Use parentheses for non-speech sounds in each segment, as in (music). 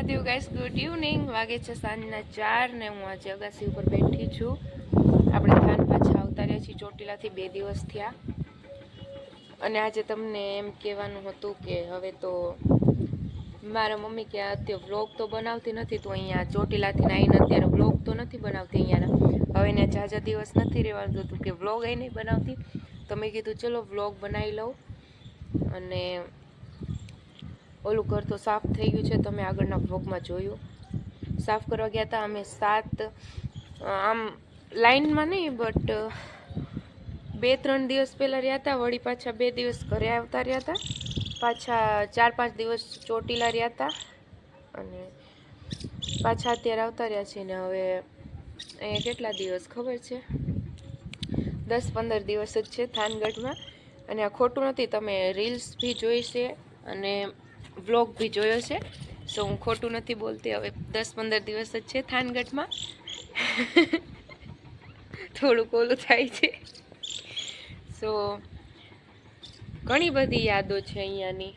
Mahadev guys good evening વાગે છે સાંજના ચાર ને હું આજે અગાસી ઉપર બેઠી છું. આપણે થાન પાછા આવતા રહ્યા છીએ ચોટીલાથી બે દિવસ થયા. અને આજે તમને એમ કહેવાનું હતું કે હવે તો મારા મમ્મી કે અત્યારે વ્લોગ તો બનાવતી નથી, તો અહીંયા ચોટીલાથી આવીને અત્યારે વ્લોગ તો નથી બનાવતી અહીંયાના. હવે એને જાજા દિવસ નથી રહેવાનું હતું કે વ્લોગ અહીં નહીં બનાવતી. તો મેં કીધું, ચલો વ્લોગ બનાવી લઉં. અને ઓલું ઘર તો સાફ થઈ ગયું છે, તમે આગળના ભોગમાં જોયું. સાફ કરવા ગયા હતા અમે સાત આમ લાઈનમાં નહીં બટ બે ત્રણ દિવસ પહેલાં રહ્યા હતા, વળી પાછા બે દિવસ ઘરે આવતા રહ્યા હતા. પાછા ચાર પાંચ દિવસ ચોટીલા રહ્યા હતા અને પાછા અત્યારે આવતા રહ્યા છીએ ને હવે અહીંયા કેટલા દિવસ ખબર છે? દસ પંદર દિવસ જ છે થાનગઢમાં. અને આ ખોટું નથી, તમે રીલ્સ બી જોઈ છે અને વ્લોગ બી જોયો છે. સો હું ખોટું નથી બોલતી. હવે દસ પંદર દિવસ જ છે થાનગઢમાં. (laughs) થોડુંક ઓલું થાય છે. સો ઘણી બધી યાદો છે અહીંયાની.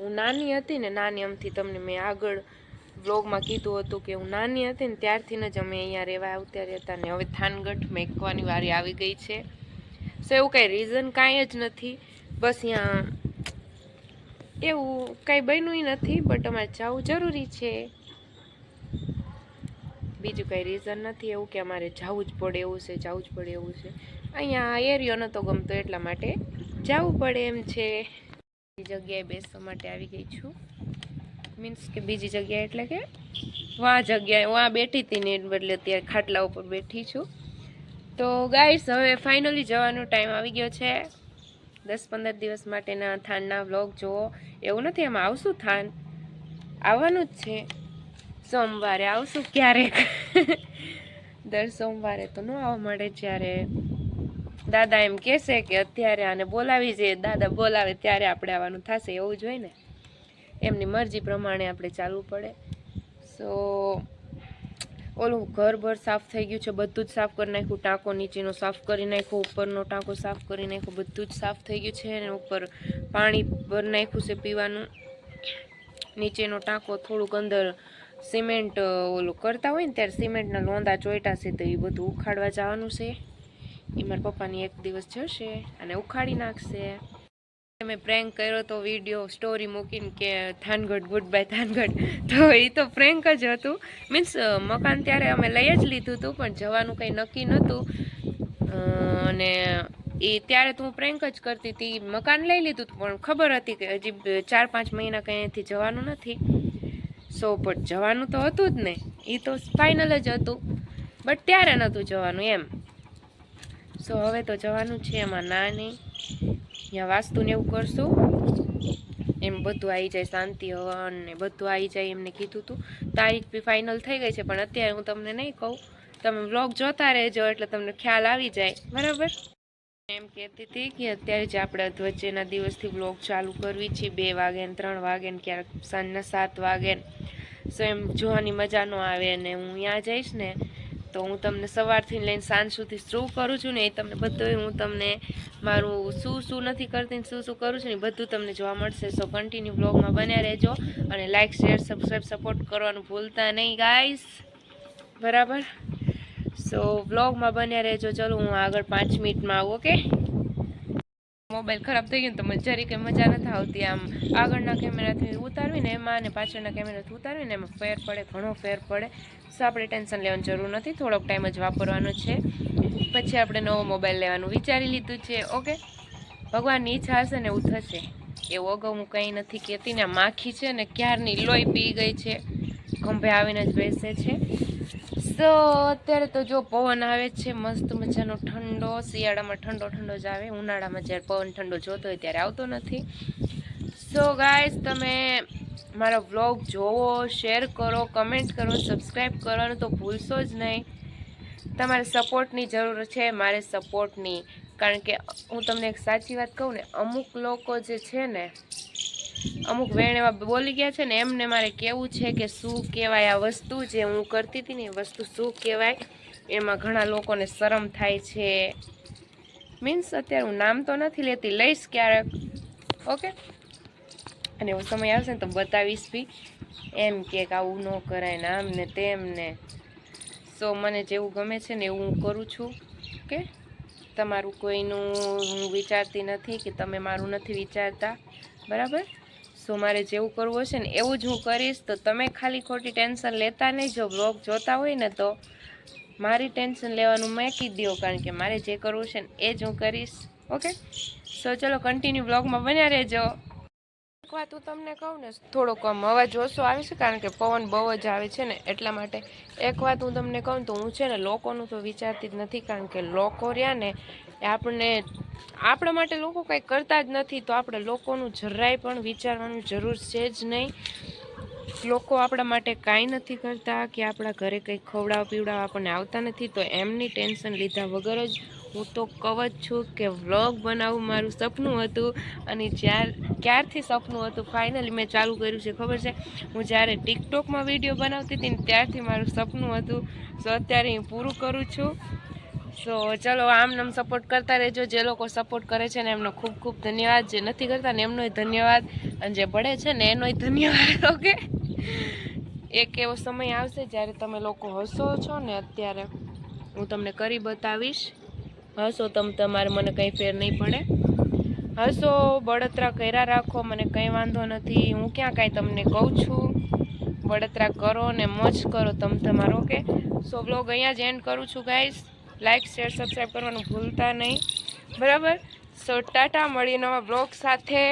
હું નાની હતી ને, નાની અમથી તમને મેં આગળ વ્લોગમાં કીધું હતું કે હું નાની હતી ને, ત્યારથી જ અમે અહીંયા રહેવા આવતા રહેતા ને, હવે થાનગઢ મેકવાની વારી આવી ગઈ છે. સો એવું કાંઈ રીઝન કાંઈ જ નથી. બસ અહીંયા એવું કંઈ બન્યું નથી બટ અમારે જવું જરૂરી છે. બીજું કંઈ રીઝન નથી એવું કે અમારે જવું જ પડે એવું છે, જવું જ પડે એવું છે. અહીંયા એરિયો નહોતો ગમતો એટલા માટે જવું પડે એમ છે. બીજી જગ્યાએ બેસવા માટે આવી ગઈ છું. મીન્સ કે બીજી જગ્યાએ એટલે કે વાં જગ્યાએ, વાં બેઠી હતી ને બદલે અત્યારે ખાટલા ઉપર બેઠી છું. તો ગાઈસ હવે ફાઇનલી જવાનો ટાઈમ આવી ગયો છે. દસ પંદર દિવસ માટેના થાનના વ્લોગ જુઓ. એવું નથી, એમાં આવશું થાન. આવવાનું જ છે. સોમવારે આવશું ક્યારેક. દર સોમવારે તો ન આવવા મળે જ્યારે. દાદા એમ કહેશે કે અત્યારે આને બોલાવી જઈએ દાદા બોલાવે ત્યારે આપણે આવવાનું થશે, એવું જ હોય ને. એમની મરજી પ્રમાણે આપણે ચાલવું પડે. સો ઓલું ઘર ભર સાફ થઈ ગયું છે, બધું જ સાફ કરી નાખ્યું, ટાંકો નીચેનો સાફ કરી નાખ્યો, ઉપરનો ટાંકો સાફ કરી નાખ્યો, બધું જ સાફ થઈ ગયું છે અને ઉપર પાણી ભરી નાખ્યું છે પીવાનું. નીચેનો ટાંકો થોડુંક અંદર સિમેન્ટ ઓલું કરતા હોય ને ત્યારે સિમેન્ટના લોંદા ચોઈટા છે તો એ બધું ઉખાડવા જવાનું છે. એ મારા પપ્પાની એક દિવસ જશે અને ઉખાડી નાખશે. મેં પ્રેન્ક કર્યો તો વીડિયો સ્ટોરી મૂકીને કે થાનગઢ ગુડ બાય થાનગઢ તો એ તો પ્રેન્ક જ હતું. મીન્સ મકાન ત્યારે અમે લઈ જ લીધું હતું, પણ જવાનું કંઈ નક્કી નહોતું. અને એ ત્યારે તો હું પ્રેન્ક જ કરતી હતી. મકાન લઈ લીધું હતું, પણ ખબર હતી કે હજી ચાર, પાંચ મહિના કંઈ અહીંથી જવાનું નથી. સો પણ જવાનું તો હતું જ ને. એ તો ફાઇનલ જ હતું. બટ ત્યારે નહોતું જવાનું એમ. સો હવે તો જવાનું છે એમાં ના નહીં ત્યાં વાસ્તુને એવું કરશું, એમ બધું આવી જાય, શાંતિ, હવન ને બધું આવી જાય એમને કીધું હતું તારીખ બી ફાઇનલ થઈ ગઈ છે, પણ અત્યારે હું તમને નહીં કહું. તમે વ્લોગ જોતા રહેજો, એટલે તમને ખ્યાલ આવી જાય. બરાબર? એમ કહેતી હતી કે અત્યારે જ આપણે વચ્ચેના દિવસથી વ્લોગ ચાલુ કરવી છે, બે વાગે ને ત્રણ વાગે ને ક્યારેક સાંજના સાત વાગે ને. સો એમ જોવાની મજા ન આવે ને હું ત્યાં જઈશ ને તો હું તમને સવારથી લઈને સાંજ સુધી શું કરું છું ને એ તમને બધું હું તમને મારું શું શું નથી કરતી શું શું કરું છું ને બધું તમને જોવા મળશે. સો કન્ટિન્યુ બ્લોગમાં બન્યા રહેજો અને લાઇક શેર સબસ્ક્રાઈબ સપોર્ટ કરવાનું ભૂલતા નહીં ગાઈસ બરાબર? સો વ્લોગમાં બન્યા રહેજો. ચલો, હું આગળ પાંચ મિનિટમાં આવું ઓકે મોબાઈલ ખરાબ થઈ ગયો તો જરી કંઈ મજા નથી આવતી આમ આગળના કેમેરાથી ઉતારવીને એમાં અને પાછળના કેમેરાથી ઉતારવીને એમાં ફેર પડે, ઘણો ફેર પડે. સો આપણે ટેન્શન લેવાની જરૂર નથી, થોડોક ટાઈમ જ વાપરવાનો છે. પછી આપણે નવો મોબાઈલ લેવાનું વિચારી લીધું છે, ઓકે? ભગવાનની ઈચ્છા હશે ને એવું થશે. એવું અગાઉ હું કંઈ નથી કહેતી ને માખી છે ને ક્યારની લોહી પી ગઈ છે. ખંભે આવીને જ બેસે છે. સો અત્યારે તો જો પવન આવે છે, મસ્ત મજાનો ઠંડો, શિયાળામાં ઠંડો ઠંડો જ આવે. ઉનાળામાં જ્યારે પવન ઠંડો જોતો હોય ત્યારે આવતો નથી. સો ગાઈઝ તમે મારો વ્લોગ જોવો શેર કરો કમેન્ટ કરો સબસ્ક્રાઈબ કરવાનું તો ભૂલશો જ નહીં. તમારે સપોર્ટની જરૂર છે, મારે સપોર્ટની કારણ કે હું તમને એક સાચી વાત કહું ને, અમુક લોકો જે છે ને અમુક વેણ એવા બોલી ગયા છે ને, એમને મારે કેવું છે કે શું કહેવાય આ વસ્તુ જે હું કરતી હતી ને, એ વસ્તુ શું કહેવાય? એમાં ઘણા લોકોને શરમ થાય છે. મીન્સ અત્યારે હું નામ તો નથી લેતી, લઈશ ક્યારેક. ઓકે? અને એવો સમય આવશે ને તો બતાવીશ બી. એમ કે આવું ન કરાય ને આમ ને તેમ ને. સો મને જેવું ગમે છે ને એવું હું કરું છું. કે તમારું કોઈનું હું વિચારતી નથી કે તમે મારું નથી વિચારતા. બરાબર? સો મારે જેવું કરવું હશે ને એવું જ હું કરીશ, તો તમે ખાલી ખોટી ટેન્શન લેતા નહીં. જો બ્લોગ જોતા હોય ને તો મારી ટેન્શન લેવાનું મેકી દો કારણ કે મારે જે કરવું છે ને એ જ હું કરીશ. ઓકે? સો ચલો કન્ટિન્યુ બ્લોગમાં બન્યા રહેજો. એક વાત હું તમને કહું ને, થોડોક આમ અવાજ ઓછો આવે છે, કારણ કે પવન બહુ જ આવે છે ને, એટલા માટે એક વાત હું તમને કહું તો હું છે ને લોકોનું તો વિચારતી જ નથી, કારણ કે લોકો રહ્યા ને એ આપણને આપણા માટે લોકો કંઈ કરતા જ નથી, તો આપણે લોકોનું જરાય પણ વિચારવાની જરૂર છે જ નહીં. લોકો આપણા માટે કાંઈ નથી કરતા કે આપણા ઘરે કંઈ ખવડાવ પીવડાવ આપણને આવતા નથી, તો એમની ટેન્શન લીધા વગર જ હું તો કહું જ છું કે વ્લોગ બનાવવું મારું સપનું હતું અને જ્યાર, ક્યારથી સપનું હતું ફાઇનલી મેં ચાલુ કર્યું છે, ખબર છે? હું જ્યારે ટિકટોકમાં વીડિયો બનાવતી હતી ને ત્યારથી મારું સપનું હતું સો અત્યારે હું પૂરું કરું છું. સો ચલો આમ નામ સપોર્ટ કરતા રહેજો. જે લોકો સપોર્ટ કરે છે ને, એમનો ખૂબ ખૂબ ધન્યવાદ. જે નથી કરતા ને, એમનોય ધન્યવાદ. અને જે ભળે છે ને, એનોય ધન્યવાદ (laughs) ઓકે એક એવો સમય આવશે જ્યારે તમે લોકો હસો છો ને, અત્યારે હું તમને કરી બતાવીશ. હસો તમ, તમારે મને કંઈ ફેર નહીં પડે. હસો, બળતરા કર્યા રાખો, મને કંઈ વાંધો નથી. હું ક્યાં કાંઈ તમને કહું છું? બળતરા કરો ને મોજ કરો તમે તમારો ઓકે સો બ્લોગ અહીંયા જ એન્ડ કરું છું ગાઈઝ લાઇક શેર સબસ્ક્રાઈબ કરવાનું ભૂલતા નહીં. બરાબર? સો ટાટા મળી નવા બ્લોગ સાથે.